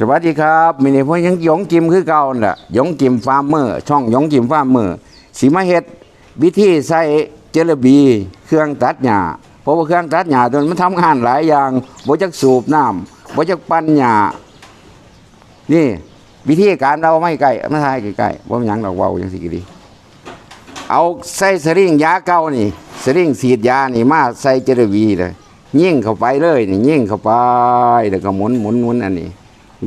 สวัสดีครับมินี่พวกยังยงจิมคือเก่าน่ะยงจิมฟาร์มเมอร์ช่องยงจิมฟาร์มเมอร์สีมาเฮ็ดวิธีใส่เจลบีเครื่องตัดหญ้าเพราะว่าเครื่องตัดหญ้าตัวนั้มันทำงานหลายอย่างบ่จักสูบน้ำบ่จักปั้นหญ้านี่ วิธีการเราไม่ใกล้ไมาทายใกล้ๆบ่มีหยังดอกเว้าจังซี่ก็ดีเอาใส่สริงยาเก่านี่สริงฉีดยานี่มาใส่เจลบีเลยยิ่งเข้าไปเลยนี่ยิ่งเข้าไปแล้วก็หมุนหมุนหมุนอันนี้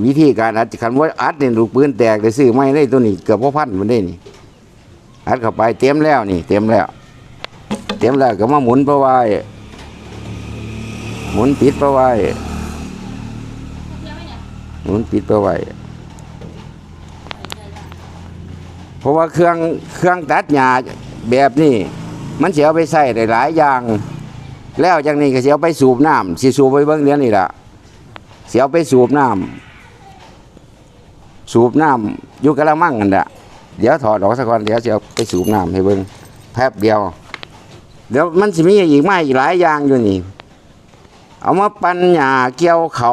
วิธีการอัดคันว่าอัดเนี่ยลูกปืนแตกได้ซื้อไม่ได้ตัวนี้เกือบพ่อพันมันได้นี่อัดเข้าไปเต็มแล้วนี่ เต็มแล้ว เต็มแล้วก็มาหมุนเพระว่าหมุนปิดเพระว่าหมุนปิดเพระว่าเพราะว่าเครื่องเครื่องตัดหญ้าแบบนี้มันเสียไปใส่ได้หลายอย่าง แล้วจากนี้ก็เสียไปสูบน้ำสิสูบไปเบิ้องเดือนนี่ละเสียไปสูบน้ำ สูบน้ำอยู่กระมังกันแหละเดี๋ยวถอดออกสักก่อนเดี๋ยวจะเอาไปสูบน้ำให้เบิ่งแป๊บเดียว เดี๋ยวมันจะมีอีกไม่อีกหลายอย่างอยู่นี่ เอามาปั้นหญ้าเกี่ยวเขา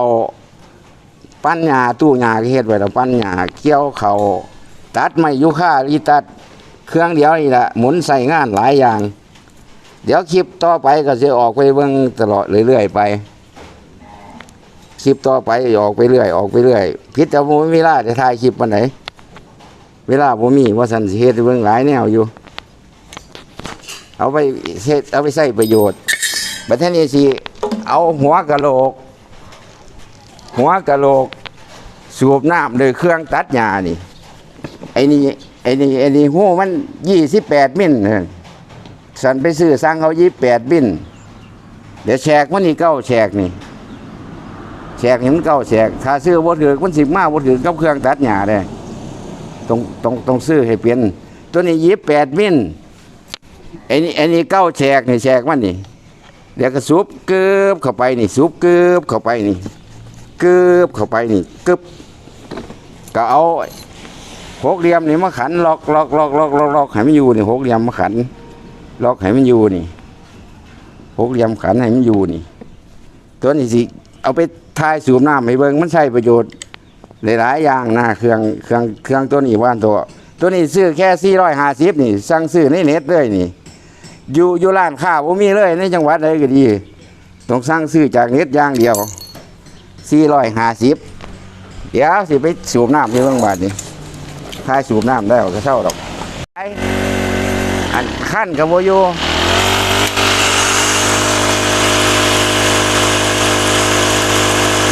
ปั้นหญ้าตู้หญ้าที่เฮ็ดไว้แล้วปั้นหญ้าเกี่ยวเขาตัดไม้ยูคารีตัดเครื่องเดียวนี่แหละหมุนใส่งานหลายอย่าง เดี๋ยวคลิปต่อไปก็จะออกไปเบิ่งตลอดเรื่อยๆไป คลิปต่อไปออกไปเรื่อยออกไปเรื่อยพิษแต่ผมไม่มีเวลาจะถ่ายคลิปวันไหน เวลาผมมีว่าสันเฮ็ดเรื่องหลายแนวอยู่ เอาไปเฮ็ดเอาไปใช้ประโยชน์บัดนี้สิเอาหัวกะโหลก หัวกะโหลก สูบน้ำโดยเครื่องตัดหญ้านี่ไอ้นี่ไอ้นี่ไอ้นี่หูมันยี่สิบแปดมิลเออสันไปซื้อสั่งเขายี่แปดมิลเดี๋ยวแชกมันนี่เก้าแชกนี่ แฉกเห็นเก้าแฉกถ้าซื้อบ่ถือมันสิบมาบ่ถือกับเครื่องตัดหญ้าได้ต้องต้องต้องซื้อให้เปลี่ยนตัวนี้ยี่แปดมิลไอ้นี่ไอ้นี่เก้าแฉกนี่แฉกมันนี่เดี๋ยวก็สูบเกือบเข้าไปนี่สูบเกือบเข้าไปนี่เกือบเข้าไปนี่กึบก็เอาหกเหลี่ยมนี่มาขันล็อกล็อกล็อกล็อกล็อกล็อกให้มันอยู่นี่หกเหลี่ยมมาขันล็อกให้มันอยู่นี่หกเหลี่ยมขันให้มันอยู่นี่ ตัวนี้สิเอาไป ทายสูบน้ำให้เบิ่งมันใช้ประโยชน์หลายๆอย่างนะเครื่องเครื่องเครื่องตัวนี้ว่านตัว ตัวนี้ซื้อแค่ 450 นี่ สั่งซื้อในเน็ตเลยนี่อยู่อยู่ร้านค้าบ่มีเลยในจังหวัดใดก็ดีต้องสั่งซื้อจากเน็ตอย่างเดียว 450 เดี๋ยวสิไปสูบน้ำให้เบิ่งบาดนี้ทายสูบน้ำได้ก็เท่าดอกอันขั้นกับโบอยู่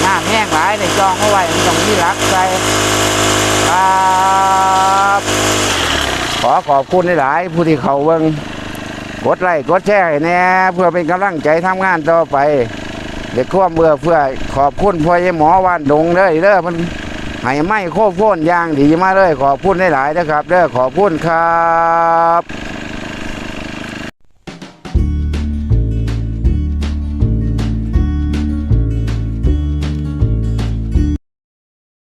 น้ำแห้ งหลายในจองเอาไว้มันต้องมีรักใจครับขอขอบคุณหลาย ผู้ที่เขาเบิ่งกดไลค์กดแชร์ให้แน่เพื่อเป็นกำลังใจทำงานต่อไปเด็กความเบื่อเพื่อขอบคุณพ่อใหญ่หมอวานดงเลยเด้อมันให้ไม่โคบโค่นยางดีมาเลยขอบคุณหลายๆนะครับเด้อขอบคุณครับ